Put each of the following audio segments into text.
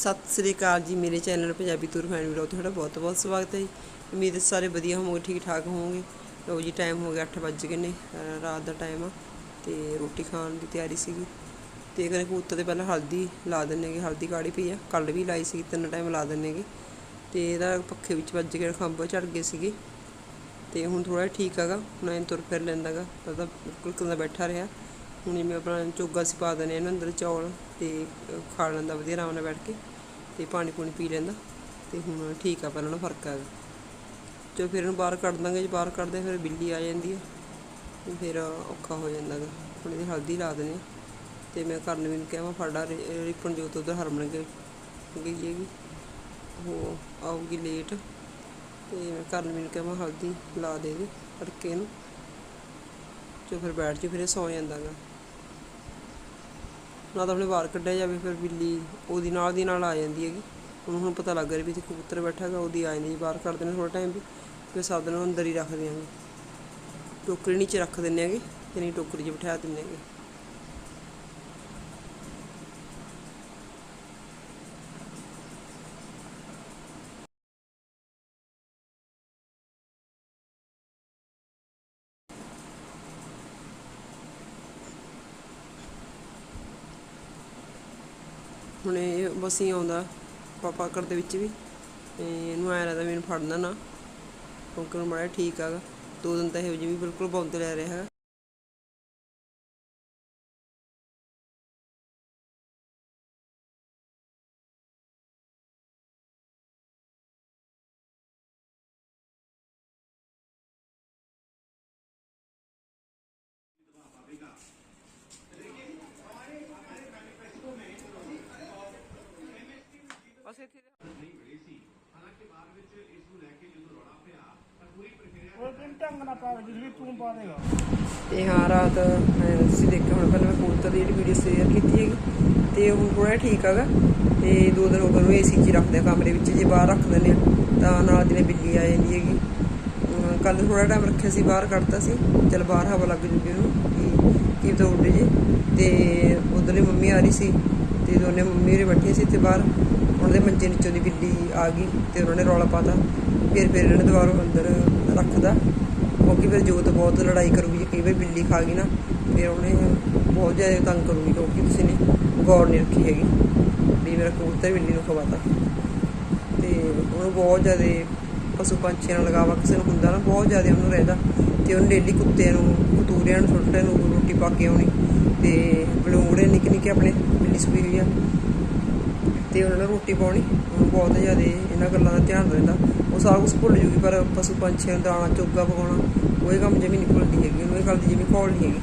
ਸਤਿ ਸ੍ਰੀ ਅਕਾਲ ਜੀ, ਮੇਰੇ channel Punjabi tour fan video ਤੁਹਾਡਾ ਬਹੁਤ ਬਹੁਤ ਸਵਾਗਤ ਹੈ ਜੀ। ਉਮੀਦ ਹੈ ਸਾਰੇ ਵਧੀਆ ਹੋਵੋਗੇ, ਠੀਕ ਠਾਕ ਹੋਵੋਗੇ। ਲੋ ਜੀ ਟਾਈਮ ਹੋ ਗਿਆ 8 ਵੱਜ ਗਏ ਨੇ ਰਾਤ ਦਾ ਟਾਈਮ ਆ ਤੇ ਰੋਟੀ ਖਾਣ ਦੀ ਤਿਆਰੀ ਸੀਗੀ। ਤੇ ਕਰੇ ਕਬੂਤਰ ਤੇ ਪਹਿਲਾਂ ਹਲਦੀ ਲਾ ਦਿੰਨੇਗੇ ਹਲਦੀ ਕਾੜੀ ਪਈ ਆ ਕੱਲ ਵੀ ਲਾਈ ਸੀ ਤਿੰਨ ਟਾਈਮ ਲਾ ਦਿੰਨੇਗੇ ਤੇ ਇਹਦਾ ਪੱਖੇ ਵਿੱਚ ਵੱਜ ਕੇ ਖੰਭ ਝੜ ਗਏ ਸੀਗੇ। ਤੇ ਹੁਣ ਥੋੜਾ ਠੀਕ ਹੈਗਾ, ਹੁਣ ਐਂ ਤੁਰ ਫਿਰ ਲੈਂਦਾਗਾ ਪਹਿਲਾਂ ਬਿਲਕੁਲ ਕਿੰਦਾ ਬੈਠਾ ਰਿਹਾ। ਹੁਣ ਜਿਵੇਂ ਆਪਣਾ ਚੋਗਾ ਸੀ ਪਾ ਦਨੇ ਇਹਨੂੰ ਅੰਦਰ ਚੌਲ ਤੇ ਖਾ ਲੈਂਦਾ ਵਧੀਆ ਆਰਾਮ ਨਾਲ ਬੈਠ ਕੇ ਤੇ ਪਾਣੀ ਪੂਣੀ ਪੀ ਲੈਂਦਾ ਤੇ ਹੁਣ ਠੀਕ ਆ ਪਹਿਲਾਂ ਨਾਲੋਂ ਫ਼ਰਕ ਹੈਗਾ ਜੋ ਫਿਰ ਇਹਨੂੰ ਬਾਹਰ ਕੱਢ ਦਾਂਗੇ, ਜੇ ਬਾਹਰ ਕੱਢਦੇ ਫਿਰ ਬਿੱਲੀ ਆ ਜਾਂਦੀ ਹੈ ਫਿਰ ਔਖਾ ਹੋ ਜਾਂਦਾ ਗਾ। ਹੁਣ ਇਹਦੀ ਹਲਦੀ ਲਾ ਦਨੇ ਤੇ ਮੈਂ ਕਰਨ ਵੀ ਨੂੰ ਕਿਹਾ ਮੈਂ ਫਾੜਾ ਰਿਪਨ ਜੋਤ ਉਧਰ ਹਰਮਨ ਗਈ ਗਈ ਹੈਗੀ। ਉਹ ਆਊਗੀ ਲੇਟ ਤੇ ਮੈਂ ਕਰਨ ਵੀ ਨੂੰ ਕਿਹਾ ਮੈਂ ਹਲਦੀ ਲਾ ਦੇ ਦੇ ਤੜਕੇ ਨੂੰ। ਜੋ ਫਿਰ ਬੈਠ ਜੇ ਫਿਰ ਇਹ ਸੌ ਜਾਂਦਾ ਗਾ। ਨਾ ਤਾਂ ਆਪਣੇ ਬਾਹਰ ਕੱਢਿਆ ਜਾਵੇ, ਫਿਰ ਬਿੱਲੀ ਉਹਦੀ ਨਾਲ ਦੀ ਨਾਲ ਆ ਜਾਂਦੀ ਹੈਗੀ। ਉਹਨੂੰ ਹੁਣ ਪਤਾ ਲੱਗ ਰਿਹਾ ਵੀ ਇੱਥੇ ਕਬੂਤਰ ਬੈਠਾ ਹੈਗਾ, ਉਹਦੀ ਆ ਜਾਂਦੀ ਜੀ ਬਾਹਰ ਕੱਢ ਦਿੰਦੇ ਥੋੜਾ ਟਾਈਮ ਵੀ, ਫਿਰ ਸੱਦ ਨੂੰ ਅੰਦਰ ਹੀ ਰੱਖ ਦਿਆਂਗੇ। ਟੋਕਰੀ ਨੀਚੇ ਰੱਖ ਦਿੰਦੇ ਹੈਗੇ ਤੇ ਨਹੀਂ ਟੋਕਰੀ 'ਚ ਬਿਠਾ ਦਿੰਦੇ ਹੈਗੇ। ਹੁਣ ਇਹ ਬਸ ਹੀ ਆਉਂਦਾ, ਪਾਪਾ ਘਰ ਦੇ ਵਿੱਚ ਵੀ, ਤੇ ਇਹਨੂੰ ਐਂ ਲੱਗਦਾ ਮੈਨੂੰ ਫੜਨਾ ਨਾ, ਕਿਉਂਕਿ ਹੁਣ ਮਾੜਾ ਠੀਕ ਹੈਗਾ ਦੋ ਦਿਨ ਤਾਂ ਇਹੋ ਜਿਹੀ ਵੀ ਬਿਲਕੁਲ ਬੰਦ ਲੈ ਰਿਹਾ ਹੈਗਾ। ਬਸ ਇੱਥੇ ਉਹ ਕਿੰਨ ਢੰਗ ਨਾਲ ਪਾ ਜਿਸ ਵੀ ਤੂੰ ਪਾ ਦੇਗਾ। ਤੇ ਹਾਂ ਰਾਤ ਮੈਂ ਤੁਸੀਂ ਦੇਖਿਆ ਹੁਣ ਪਹਿਲਾਂ ਮੈਂ ਕਬੂਤਰ ਦੀ ਜਿਹੜੀ ਵੀਡੀਓ ਸ਼ੇਅਰ ਕੀਤੀ ਹੈਗੀ ਤੇ ਉਹ ਥੋੜਾ ਠੀਕ ਹੈਗਾ। ਤੇ ਦੋ ਦਿਨ ਹੋ ਗਏ ਨੂੰ ਏਸੀ 'ਚ ਰੱਖਦੇ ਆ ਕਮਰੇ ਵਿੱਚ ਜੇ ਬਾਹਰ ਰੱਖ ਦਿੰਦੇ ਆ ਤਾਂ ਨਾਲ ਦੀ ਬਿੱਲੀ ਆ ਜਾਂਦੀ ਹੈਗੀ। ਕੱਲ ਥੋੜਾ ਟਾਈਮ ਰੱਖਿਆ ਸੀ ਬਾਹਰ ਕੱਢਤਾ ਸੀ। ਚਲ ਬਾਹਰ ਹਵਾ ਲੱਗ ਜੂਗੀ ਉਹਨੂੰ ਕੀ ਕੀ ਤਾਂ ਉੱਡ ਜੇ। ਤੇ ਉਧਰਲੀ ਮੰਮੀ ਆ ਰਹੀ ਸੀ ਤੇ ਦੋਨੇ ਮੰਮੀ ਹੋਰੇ ਬੈਠੇ ਸੀ ਇੱਥੇ ਬਾਹਰ ਉਹਨਾਂ ਦੇ ਮੰਜੇ ਨੀਚੋਂ ਦੀ ਬਿੱਲੀ ਆ ਗਈ ਤੇ ਉਹਨਾਂ ਨੇ ਰੌਲਾ ਪਾਤਾ। ਫਿਰ ਫਿਰ ਇਹਨਾਂ ਨੇ ਦੁਬਾਰਾ ਅੰਦਰ ਰੱਖਦਾ। ਕਿਉਂਕਿ ਫਿਰ ਜੋਤ ਬਹੁਤ ਲੜਾਈ ਕਰੂਗੀ ਕਈ ਵਾਰ ਬਿੱਲੀ ਖਾ ਗਈ ਨਾ, ਫਿਰ ਉਹਨੇ ਬਹੁਤ ਜ਼ਿਆਦਾ ਤੰਗ ਕਰੂਗੀ ਕਿਉਂਕਿ ਕਿਸੇ ਨੇ ਗੌਰ ਨਹੀਂ ਰੱਖੀ ਹੈਗੀ ਵੀ ਮੇਰਾ ਕਬੂਤਰ ਬਿੱਲੀ ਨੂੰ ਖਵਾਤਾ। ਤੇ ਉਹਨੂੰ ਬਹੁਤ ਜ਼ਿਆਦਾ ਪਸ਼ੂ ਪੰਛੀਆਂ ਨਾਲ ਲਗਾਵਾ, ਕਿਸੇ ਨੂੰ ਹੁੰਦਾ ਨਾ, ਬਹੁਤ ਜ਼ਿਆਦਾ ਉਹਨੂੰ ਰਹਿੰਦਾ। ਤੇ ਉਹਨੂੰ ਡੇਲੀ ਕੁੱਤਿਆਂ ਨੂੰ, ਕਤੂਰਿਆਂ ਨੂੰ ਛੋਟੇ ਨੂੰ ਰੋਟੀ ਪਾ ਕੇ ਆਉਣੀ। ਤੇ ਬਲੂੰਗੜੇ ਨਿੱਕੇ ਨਿੱਕੇ ਆਪਣੇ ਬਿੱਲੀ ਸੂਈ ਹੋਈ ਆ। ਤੇ ਉਹਨਾਂ ਨੂੰ ਰੋਟੀ ਪਾਉਣੀ, ਉਹਨੂੰ ਬਹੁਤ ਜ਼ਿਆਦਾ ਇਹਨਾਂ ਗੱਲਾਂ ਦਾ ਧਿਆਨ ਰਹਿੰਦਾ। ਉਹ ਸਾਰਾ ਕੁਝ ਭੁੱਲ ਜੂਗੀ, ਪਰ ਪਸ਼ੂ ਪੰਛੀਆਂ ਨੂੰ ਦਾਣਾ, ਚੋਗਾ ਪਕਾਉਣਾ ਉਹ ਇਹ ਕੰਮ ਜਿਵੇਂ ਨਹੀਂ ਭੁੱਲਦੀ ਹੈਗੀ, ਉਹਨੂੰ ਇਹ ਗੱਲ ਦੀ ਜਿਵੇਂ ਘੋਲ ਨਹੀਂ ਹੈਗੀ।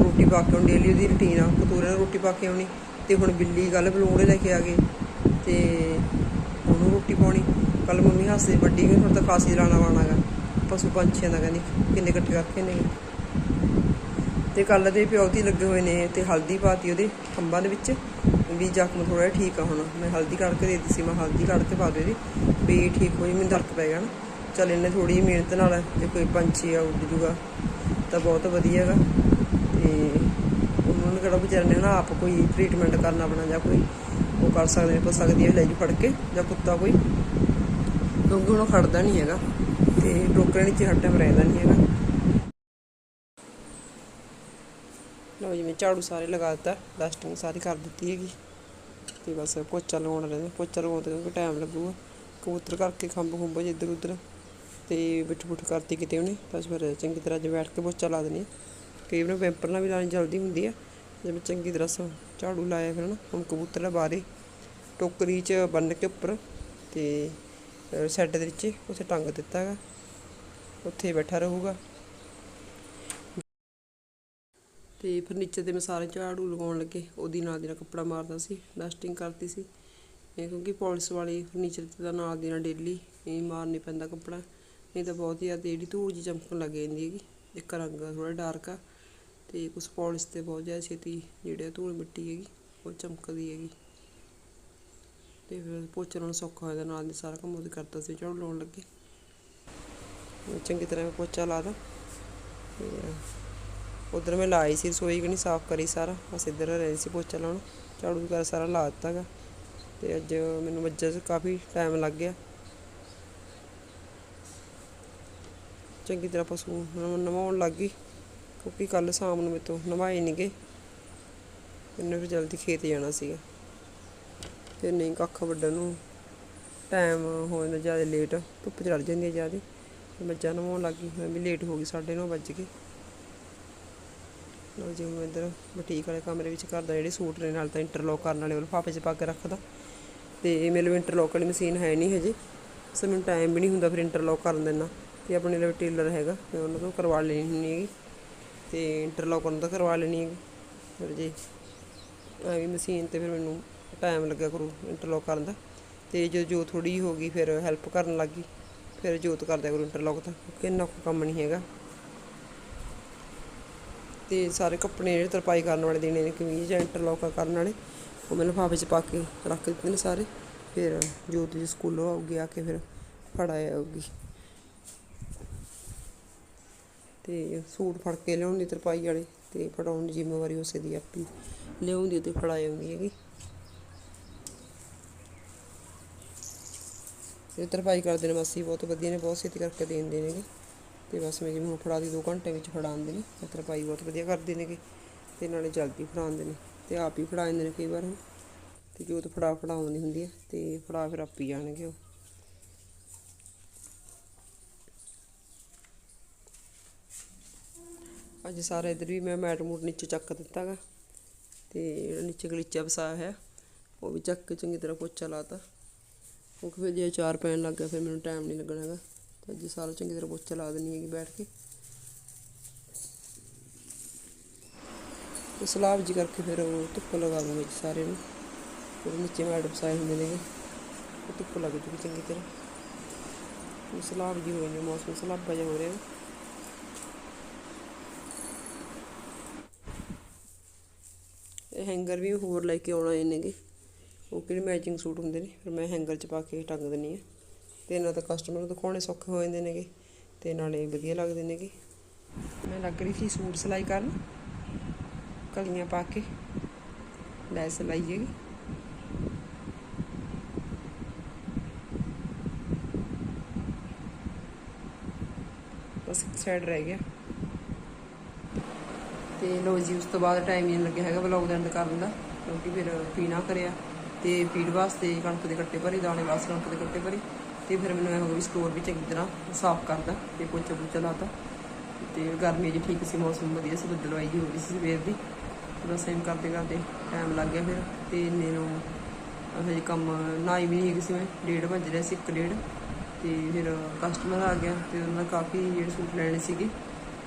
ਰੋਟੀ ਪਾ ਕੇ ਆਉਣੀ ਡੇਲੀ ਉਹਦੀ ਰੁਟੀਨ ਆ ਕਤੂਰੇ ਨੂੰ ਰੋਟੀ ਪਾ ਕੇ ਆਉਣੀ, ਤੇ ਹੁਣ ਬਿੱਲੀ ਕੱਲ ਬਲੂੰਗੜੇ ਲੈ ਕੇ ਆ ਗਏ ਤੇ ਉਹਨੂੰ ਰੋਟੀ ਪਾਉਣੀ। ਕੱਲ ਮੰਮੀ ਹੱਸਦੀ ਵੱਡੀ ਗਈ ਹੁਣ ਤਾਂ ਫਾਸੀ ਲਾਣਾ ਵਾਣਾਗਾ ਪਸ਼ੂ ਪੰਛੀਆਂ ਦਾ ਕਹਿੰਦੀ, ਕਿੰਨੇ ਇਕੱਠੇ ਕਰਕੇ ਨੇ। ਤੇ ਕੱਲ ਦੇ ਪਿਓ ਦੀ ਲੱਗੇ ਹੋਏ ਨੇ ਤੇ ਹਲਦੀ ਪਾਤੀ ਉਹਦੇ ਖੰਭਾਂ ਦੇ ਵਿੱਚ। ਵੀ ਜ਼ਖਮ ਥੋੜਾ ਠੀਕ ਆ ਹੁਣ। ਮੈਂ ਹਲਦੀ ਕੱਢ ਕੇ ਦੇ ਦਿੱਤੀ ਸੀ, ਮੈਂ ਹਲਦੀ ਕੱਢ ਕੇ ਪਾ ਦੇ ਦੀ ਵੀ ਠੀਕ ਹੋਈ ਮੈਨੂੰ ਦਰਦ ਪੈ ਗਿਆ ਨਾ। ਚੱਲ ਇਹਨੇ ਥੋੜੀ ਮਿਹਨਤ ਨਾਲ ਜੇ ਕੋਈ ਪੰਛੀ ਆ, ਉੱਡ ਜੂਗਾ, ਤਾਂ ਬਹੁਤ ਵਧੀਆ ਹੈਗਾ। ਤੇ ਉਹਨਾਂ ਨੇ ਕਿਹੜਾ ਵਿਚਾਰੇ ਨੇ ਨਾ ਆਪ ਕੋਈ ਟ੍ਰੀਟਮੈਂਟ ਕਰਨਾ ਆਪਣਾ ਜਾਂ ਕੋਈ ਉਹ ਕਰ ਸਕਦੇ ਨੇ, ਪੁੱਛ ਸਕਦੀ ਹੈ ਲੈ ਜੂ ਫੜ ਕੇ ਜਾਂ ਕੁੱਤਾ ਕੋਈ। ਕਿਉਂਕਿ ਹੁਣ ਉਹ ਖੜਦਾ ਨਹੀਂ ਹੈਗਾ ਤੇ ਟੋਕਰੇ ਨੀਚੇ ਹਰ ਟਾਈਮ ਰਹਿੰਦਾ ਨਹੀਂ ਹੈਗਾ। ਲਓ ਜੀ ਝਾੜੂ ਸਾਰੇ ਲਗਾ ਦਿੱਤਾ ਡਸਟਿੰਗ ਸਾਰੀ ਕਰ ਦਿੱਤੀ ਹੈਗੀ। ਤੇ ਬਸ ਪੋਚਾ ਲਗਾਉਣ ਰਹਿੰਦਾ ਪੋਚਾ ਲਗਾਉਣ ਤੇ ਕਿਉਂਕਿ ਟਾਈਮ ਲੱਗੂਗਾ। ਕਬੂਤਰ ਕਰਕੇ ਖੰਭ ਖੁੰਭ ਜੇ ਇੱਧਰ ਉੱਧਰ, ਤੇ ਬਿੱਠ ਬੁੱਠ ਕਰਤੀ ਕਿਤੇ ਉਹਨੇ, ਤਾਂ ਫਿਰ ਚੰਗੀ ਤਰ੍ਹਾਂ ਜੇ ਬੈਠ ਕੇ ਪੋਚਾ ਲਾ ਦਿੰਦੇ ਆ ਕਈ ਵਾਰ ਪੈਂਪਰ ਨਾਲ ਵੀ ਲਾਣੀ ਜਲਦੀ ਹੁੰਦੀ ਆ, ਜਿਵੇਂ ਚੰਗੀ ਤਰ੍ਹਾਂ ਸ ਝਾੜੂ ਲਾਇਆ ਫਿਰ ਨਾ, ਹੁਣ ਕਬੂਤਰ ਦਾ ਬਾਰੇ ਟੋਕਰੀ 'ਚ ਬੰਨ ਕੇ ਉੱਪਰ, ਤੇ ਸੈੱਟ ਦੇ ਵਿੱਚ ਉੱਥੇ ਟੰਗ ਦਿੱਤਾ ਹੈਗਾ। ਉੱਥੇ ਬੈਠਾ ਰਹੂਗਾ। ਤੇ ਫਰਨੀਚਰ ਤੇ ਮੈਂ ਸਾਰੇ ਝਾੜੂ ਲਗਾਉਣ ਲੱਗੇ। ਉਹਦੀ ਨਾਲ ਦੀ ਨਾਲ ਕੱਪੜਾ ਮਾਰਦਾ ਸੀ ਡਸਟਿੰਗ ਕਰਤੀ ਸੀ। ਇਹ ਕਿਉਂਕਿ ਪੋਲਿਸ਼ ਵਾਲੀ ਫਰਨੀਚਰ ਤੇ ਤਾਂ ਨਾਲ ਦੀ ਨਾਲ ਡੇਲੀ ਇਹ ਮਾਰਨੀ ਪੈਂਦਾ ਕੱਪੜਾ। ਨਹੀਂ ਤਾਂ ਬਹੁਤ ਜ਼ਿਆਦਾ ਜਿਹੜੀ ਧੂੜ ਜੀ ਚਮਕਣ ਲੱਗ ਜਾਂਦੀ ਹੈਗੀ। ਇੱਕ ਰੰਗ ਥੋੜਾ ਡਾਰਕ ਆ ਤੇ ਕੁਛ ਪੋਲਿਸ਼ ਤੇ ਬਹੁਤ ਜ਼ਿਆਦਾ ਛੇਤੀ ਜਿਹੜੇ ਧੂੜ ਮਿੱਟੀ ਹੈਗੀ, ਉਹ ਚਮਕਦੀ ਹੈਗੀ। ਤੇ ਫਿਰ ਪੋਚਣ ਨਾਲ ਸੌਖਾ ਹੋ ਜਾਂਦਾ, ਨਾਲ ਦੀ ਸਾਰਾ ਕੰਮ ਉਹਦੇ ਕਰਦਾ ਸੀ, ਝਾੜੂ ਲਾਉਣ ਲੱਗੇ। ਚੰਗੀ ਤਰ੍ਹਾਂ ਪੋਚਾ ਲਾ ਦਾਂ। ਉਧਰ ਮੈਂ ਲਾਈ ਸੀ ਰਸੋਈ ਕਿ ਨਹੀਂ, ਸਾਫ਼ ਕਰੀ ਸਾਰਾ। ਬਸ ਇੱਧਰ ਰਹਿ ਸੀ ਪੋਚਾ ਲਾਉਣ। ਝਾੜੂ ਵਗੈਰਾ ਸਾਰਾ ਲਾ ਦਿੱਤਾ ਗਾ। ਤੇ ਅੱਜ ਮੈਨੂੰ ਮੱਝਾਂ 'ਚ ਕਾਫੀ ਟਾਈਮ ਲੱਗ ਗਿਆ। ਚੰਗੀ ਤਰ੍ਹਾਂ ਪਸ਼ੂ ਨਵਾਉਣ ਲੱਗ ਗਈ। ਕਿਉਂਕਿ ਕੱਲ ਸ਼ਾਮ ਨੂੰ ਮੇਰੇ ਤੋਂ ਨਵਾਏ ਨਹੀਂ ਗਏ ਮੈਨੂੰ ਫਿਰ ਜਲਦੀ ਖੇਤ ਜਾਣਾ ਸੀਗਾ। ਫਿਰ ਨਹੀਂ ਕੱਖ ਵੱਢਣ ਨੂੰ ਟਾਈਮ ਹੋ ਜਾਂਦਾ, ਜ਼ਿਆਦਾ ਲੇਟ ਧੁੱਪ ਚੜ ਜਾਂਦੀ ਹੈ ਜ਼ਿਆਦਾ। ਮੱਝਾਂ ਨਵਾਉਣ ਲੱਗ ਗਈ। ਮੈਂ ਵੀ ਲੇਟ ਹੋ ਗਈ 9:30 ਵੱਜ ਗਏ। ਲਓ ਜੀ ਮੈਂ ਇੱਧਰ ਬੁਟੀਕ ਵਾਲੇ ਕਮਰੇ ਵਿੱਚ ਘਰ ਦਾ ਜਿਹੜੇ ਸੂਟ ਨੇ, ਨਾਲ ਤਾਂ ਇੰਟਰਲੋਕ ਕਰਨ ਵਾਲੇ ਉਹ ਲਿਫਾਫੇ 'ਚ ਪਾ ਕੇ ਰੱਖਦਾ। ਤੇ ਮੇਰੇ ਲਈ ਇੰਟਰਲੋਕ ਵਾਲੀ ਮਸ਼ੀਨ ਹੈ ਨਹੀਂ ਹਜੇ। ਸੋ ਮੈਨੂੰ ਟਾਈਮ ਵੀ ਨਹੀਂ ਹੁੰਦਾ ਫਿਰ ਇੰਟਰਲੋਕ ਕਰਨ ਦੇਣਾ ਤੇ ਆਪਣੇ ਲਈ ਟੇਲਰ ਹੈਗਾ, ਮੈਂ ਉਹਨਾਂ ਤੋਂ ਕਰਵਾ ਲੈਣੀ ਹੁੰਦੀ ਹੈਗੀ। ਤੇ ਇੰਟਰਲੋਕ ਉਹਨਾਂ ਤੋਂ ਕਰਵਾ ਲੈਣੀ ਹੈਗੀ। ਫਿਰ ਜੀ ਆ ਵੀ ਮਸ਼ੀਨ ਤੇ ਫਿਰ ਮੈਨੂੰ ਟਾਈਮ ਲੱਗਿਆ ਕਰੂ ਇੰਟਰਲੋਕ ਕਰਨ ਦਾ। ਤੇ ਜਦੋਂ ਜੋ ਥੋੜੀ ਹੋ ਗਈ, ਫਿਰ ਹੈਲਪ ਕਰਨ ਲੱਗੀ ਫਿਰ ਜੋਤ ਕਰਦਿਆ ਕਰੂ ਇੰਟਰਲੋਕ ਤਾਂ। ਕਿਉਂਕਿ ਇੰਨਾ ਕੁ ਕੰਮ ਨਹੀਂ ਹੈਗਾ। ਤੇ ਸਾਰੇ ਕੱਪੜੇ ਜਿਹੜੇ ਤਰਪਾਈ ਕਰਨ ਵਾਲੇ ਦੇਣੇ ਨੇ, ਕਮੀਜ਼ ਜਾਂ ਇੰਟਰਲੋਕ ਕਰਨ ਵਾਲੇ, ਉਹ ਮੈਂ ਲਿਫਾਫੇ 'ਚ ਪਾ ਕੇ ਰੱਖ ਦਿੱਤੇ ਨੇ ਸਾਰੇ। ਫਿਰ ਜੋਤ ਜੀ ਸਕੂਲੋਂ ਆਉਗੀ ਆ ਕੇ ਫਿਰ ਫੜ ਆਉਗੀ ਤੇ ਸੂਟ ਫੜ ਕੇ ਲਿਆਉਣ ਦੀ ਤਰਪਾਈ ਵਾਲੇ ਤੇ ਫੜਾਉਣ ਦੀ ਜ਼ਿੰਮੇਵਾਰੀ ਉਸੇ ਦੀ ਆਪੀ ਲਿਆਉਂਦੀ ਤੇ ਫੜਾ ਆਉਂਦੀ ਹੈਗੀ। ਤੇ ਤਰਪਾਈ ਕਰਦੇ ਨੇ ਮਾਸੀ, ਬਹੁਤ ਵਧੀਆ ਨੇ, ਬਹੁਤ ਛੇਤੀ ਕਰਕੇ ਦੇ ਨੇਗੇ ਤੇ ਬਸ ਮੈਂ ਜਿਵੇਂ ਹੁਣ ਫੜਾ ਦੀ 2 ਘੰਟੇ ਵਿੱਚ ਫੜਾਉਂਦੇ ਨੇ ਤੇ ਤਰਪਾਈ ਬਹੁਤ ਵਧੀਆ ਕਰਦੇ ਨੇਗੇ ਤੇ ਨਾਲੇ ਜਲਦੀ ਫੜਾਉਂਦੇ ਨੇ ਤੇ ਆਪ ਹੀ ਫੜਾ ਜਾਂਦੇ ਨੇ ਕਈ ਵਾਰ। ਤੇ ਜੋ ਤਾਂ ਫੜਾ ਫੜਾਉਂਦੀ ਹੁੰਦੀ ਹੈ ਤੇ ਫੜਾ ਫਿਰ ਆਪ ਹੀ ਜਾਣਗੇ ਉਹ। ਅੱਜ ਸਾਰਾ ਇਧਰ ਵੀ ਮੈਂ ਮੈਟ ਮੂਟ ਨੀਚੇ ਚੱਕ ਦਿੱਤਾਗਾ ਤੇ ਜਿਹੜਾ ਨੀਚੇ ਗਲੀਚਾ ਵਸਾਇਆ ਹੈ ਉਹ ਵੀ ਚੱਕ ਕੇ ਚੰਗੀ ਤਰ੍ਹਾਂ ਪੋਚਾ ਲਾਤਾ। ਕਿਉਂਕਿ ਫਿਰ ਜੇ ਚਾਰ ਪੈਣ ਲੱਗ ਗਿਆ, ਫਿਰ ਮੈਨੂੰ ਟਾਈਮ ਨਹੀਂ ਲੱਗਣਾ ਹੈਗਾ ਤੇ ਅੱਜ ਸਾਰਾ ਚੰਗੀ ਤਰ੍ਹਾਂ ਪੋਚਾ ਲਾ ਦੇਣੀ ਹੈਗੀ ਬੈਠ ਕੇ। ਤੇ ਸਲਾਬ ਜੀ ਕਰਕੇ ਫਿਰ ਉਹ ਧੁੱਪ ਲਗਾ ਦੂੰਗੀ ਜੀ ਸਾਰੇ ਨੂੰ। ਫਿਰ ਨੀਚੇ ਮੈਟ ਵਸਾਏ ਹੁੰਦੇ ਨੇਗੇ ਉਹ ਧੁੱਪ ਲੱਗ ਜੂਗੀ ਚੰਗੀ ਤਰ੍ਹਾਂ। ਸਲਾਬ ਜੀ ਹੋਈ ਨੇ, ਮੌਸਮ ਸਲਾਬਾ ਜਿਹਾ ਹੋ ਰਿਹਾ। ਹੈਂਗਰ ਵੀ ਹੋਰ ਲੈ ਕੇ ਆਉਣਾ ਇਹਨੇਗੇ ਉਹ ਕਿਹੜੇ ਮੈਚਿੰਗ ਸੂਟ ਹੁੰਦੇ ਨੇ, ਫਿਰ ਮੈਂ ਹੈਂਗਰ 'ਚ ਪਾ ਕੇ ਟੰਗ ਦਿੰਨੀ ਆ ਤੇ ਇਹਨਾਂ ਤਾਂ ਕਸਟਮਰ ਨੂੰ ਦਿਖਾਉਣੇ ਸੌਖੇ ਹੋ ਜਾਂਦੇ ਨੇਗੇ ਤੇ ਨਾਲੇ ਵਧੀਆ ਲੱਗਦੇ ਨੇਗੇ। ਮੈਂ ਲੱਗ ਰਹੀ ਸੀ ਸੂਟ ਸਿਲਾਈ ਕਰਨ। ਕਲੀਆਂ ਪਾ ਕੇ ਲੈ ਲਾਈਏਗੀ ਬਸ ਇੱਕ ਸਾਈਡ ਰਹਿ ਗਿਆ। ਤੇ ਲੋ ਜੀ, ਉਸ ਤੋਂ ਬਾਅਦ ਟਾਈਮ ਨਹੀਂ ਲੱਗਿਆ ਹੈਗਾ ਵਲੌਗ ਦਾ ਐਂਡ ਕਰਨ ਦਾ। ਕਿਉਂਕਿ ਫਿਰ ਪੀਣਾ ਕਰਿਆ ਤੇ ਪੀੜ ਵਾਸਤੇ ਕਣਕ ਦੇ ਕੱਟੇ ਭਰੀ, ਦਾਣੇ ਵਾਸਤੇ ਕਣਕ ਦੇ ਕੱਟੇ ਭਰੀ। ਤੇ ਫਿਰ ਮੈਨੂੰ ਇਹ ਹੋ ਗਿਆ ਵੀ ਸਟੋਰ ਵੀ ਚੰਗੀ ਤਰ੍ਹਾਂ ਸਾਫ਼ ਕਰਦਾ ਤੇ ਪੋਚਾ ਪੋਚਾ ਲਾਤਾ। ਤੇ ਗਰਮੀ ਜੀ ਠੀਕ ਸੀ, ਮੌਸਮ ਵਧੀਆ ਸੀ ਬੱਦਲਵਾਈ ਜੀ ਹੋ ਗਈ ਸੀ ਸਵੇਰ ਦੀ। ਤੇ ਬਸ ਕਰਦੇ ਕਰਦੇ ਟਾਈਮ ਲੱਗ ਗਿਆ ਫਿਰ ਤੇ ਇੰਨੇ ਨੂੰ ਹਜੇ ਕੰਮ ਨਾਈ ਵੀ ਨਹੀਂ ਹੈਗੀ ਸੀ ਮੈਂ, ਡੇਢ ਵੱਜ ਰਿਹਾ ਸੀ, ਇੱਕ ਡੇਢ। ਤੇ ਫਿਰ ਕਸਟਮਰ ਆ ਗਿਆ ਤੇ ਉਹਨਾਂ ਨੇ ਕਾਫੀ ਜਿਹੜੇ ਸੂਟ ਲੈਣੇ ਸੀਗੇ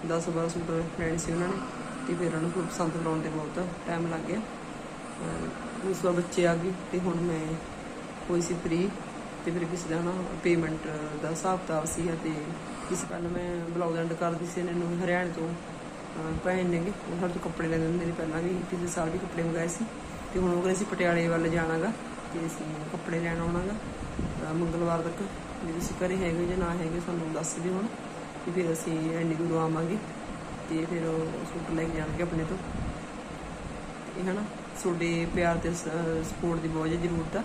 10 12 ਸੂਟ ਲੈਣੇ ਸੀ ਉਹਨਾਂ ਨੇ। ਤੇ ਫਿਰ ਉਹਨਾਂ ਨੂੰ ਪਸੰਦ ਕਰਾਉਣ ਤੇ ਬਹੁਤ ਟਾਈਮ ਲੱਗ ਗਿਆ। ਅਹ ਉਸ ਵਾਰ ਬੱਚੇ ਆ ਗਏ ਤੇ ਹੁਣ ਮੈਂ ਹੋਈ ਸੀ ਫ੍ਰੀ ਤੇ ਫਿਰ ਕਿਸੇ ਦਾ ਨਾ ਪੇਮੈਂਟ ਦਾ ਹਿਸਾਬ ਕਿਤਾਬ ਸੀਗਾ ਤੇ ਕਿਸੇ ਕੱਲ ਮੈਂ ਬਲੌਗ ਐਂਡ ਕਰਦੀ ਸੀ ਇਹਨਾਂ ਨੂੰ ਹਰਿਆਣੇ ਤੋਂ। ਭੈਣ ਨੇਗੇ ਉਹ ਸਾਡੇ ਤੋਂ ਕੱਪੜੇ ਲੈਂਦੇ ਹੁੰਦੇ ਨੇ ਪਹਿਲਾਂ ਵੀ, ਪਿਛਲੇ ਸਾਲ ਵੀ ਕੱਪੜੇ ਮੰਗਾਏ ਸੀ ਤੇ ਹੁਣ ਉਹ ਕਹਿੰਦੇ ਸੀ ਪਟਿਆਲੇ ਵੱਲ ਜਾਣਾਗਾ ਤੇ ਅਸੀਂ ਕੱਪੜੇ ਲੈਣ ਆਉਣਾਗਾ। ਅਹ ਮੰਗਲਵਾਰ ਤੱਕ ਜੇ ਤੁਸੀਂ ਘਰੇ ਹੈਗੇ ਜਾਂ ਨਾ ਹੈਗੇ ਸਾਨੂੰ ਦੱਸ ਦਿਓ ਹੁਣ ਤੇ ਫਿਰ ਅਸੀਂ ਐਨੀ ਦੂਰੋਂ ਆਵਾਂਗੇ ਤੇ ਫਿਰ ਉਹ ਸੂਟ ਲੈ ਕੇ ਜਾਣਗੇ ਆਪਣੇ ਤੋਂ। ਇਹ ਹਨਾ, ਤੁਹਾਡੇ ਪਿਆਰ ਤੇ ਸਪੋਰਟ ਦੀ ਬਹੁਤ ਜ਼ਿਆਦਾ ਜ਼ਰੂਰਤ ਆ।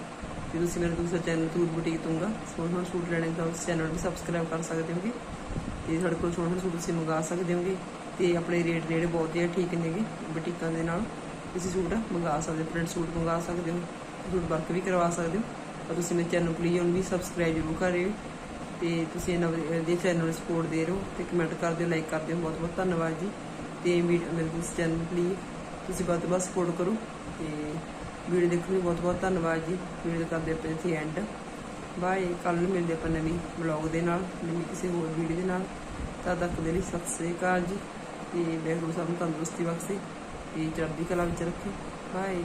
ਤੇ ਤੁਸੀਂ ਮੇਰਾ ਦੂਸਰਾ ਚੈਨਲ ਤੂਰ ਬੁਟੀਕ ਦੂੰਗਾ ਸੋਹਣੇ ਸੋਹਣੇ ਸੂਟ ਲੈਣੇ ਤਾਂ ਉਸ ਚੈਨਲ ਨੂੰ ਸਬਸਕ੍ਰਾਈਬ ਕਰ ਸਕਦੇ ਹੋਗੇ। ਤੇ ਸਾਡੇ ਕੋਲ ਸੋਹਣੇ ਸੋਹਣੇ ਸੂਟ ਤੁਸੀਂ ਮੰਗਾ ਸਕਦੇ ਹੋਗੇ। ਤੇ ਆਪਣੇ ਰੇਟ ਜਿਹੜੇ ਬਹੁਤ ਜ਼ਿਆਦਾ ਠੀਕ ਨੇਗੇ ਬੁਟੀਕਾਂ ਦੇ ਨਾਲ, ਤੁਸੀਂ ਸੂਟ ਮੰਗਾ ਸਕਦੇ ਹੋ ਪ੍ਰਿੰਟ ਸੂਟ ਮੰਗਾ ਸਕਦੇ ਹੋ, ਸੂਟ ਵਰਕ ਵੀ ਕਰਵਾ ਸਕਦੇ ਹੋ। ਤਾਂ ਤੁਸੀਂ ਮੇਰੇ ਚੈਨਲ ਪਲੀਜ਼ ਹੁਣ ਵੀ ਸਬਸਕ੍ਰਾਈਬ ਜ਼ਰੂਰ ਕਰਿਓ ਤੇ ਤੁਸੀਂ ਇਹਨਾਂ ਦੇ ਚੈਨਲ ਨੂੰ ਸਪੋਰਟ ਦੇ ਰਹੇ ਹੋ ਤੇ ਕਮੈਂਟ ਕਰਦੇ ਹੋ ਲਾਈਕ ਕਰਦੇ ਹੋ ਬਹੁਤ ਬਹੁਤ ਧੰਨਵਾਦ ਜੀ। ਤੇ ਵੀਡੀਓ ਮੇਰੇ ਇਸ ਚੈਨਲ ਪਲੀਜ਼ ਤੁਸੀਂ ਵੱਧ ਤੋਂ ਵੱਧ ਸਪੋਰਟ ਕਰੋ। ਤੇ ਵੀਡੀਓ ਦੇਖਣ ਲਈ ਬਹੁਤ ਬਹੁਤ ਧੰਨਵਾਦ ਜੀ। ਵੀਡੀਓ ਕਰਦੇ ਆਪਾਂ ਇੱਥੇ ਐਂਡ ਬਾਏ ਕੱਲ ਨੂੰ ਮਿਲਦੇ ਆਪਾਂ ਨਵੀਂ ਬਲੌਗ ਦੇ ਨਾਲ ਨਵੀਂ ਕਿਸੇ ਹੋਰ ਵੀਡੀਓ ਦੇ ਨਾਲ। ਤਦ ਤੱਕ ਦੇ ਲਈ ਸਤਿ ਸ੍ਰੀ ਅਕਾਲ ਜੀ। ਤੇ ਵਾਹਿਗੁਰੂ ਸਭ ਨੂੰ ਤੰਦਰੁਸਤੀ ਬਖਸ਼ੇ ਤੇ ਚੜ੍ਹਦੀ ਕਲਾ ਵਿੱਚ ਰੱਖੇ। ਬਾਏ।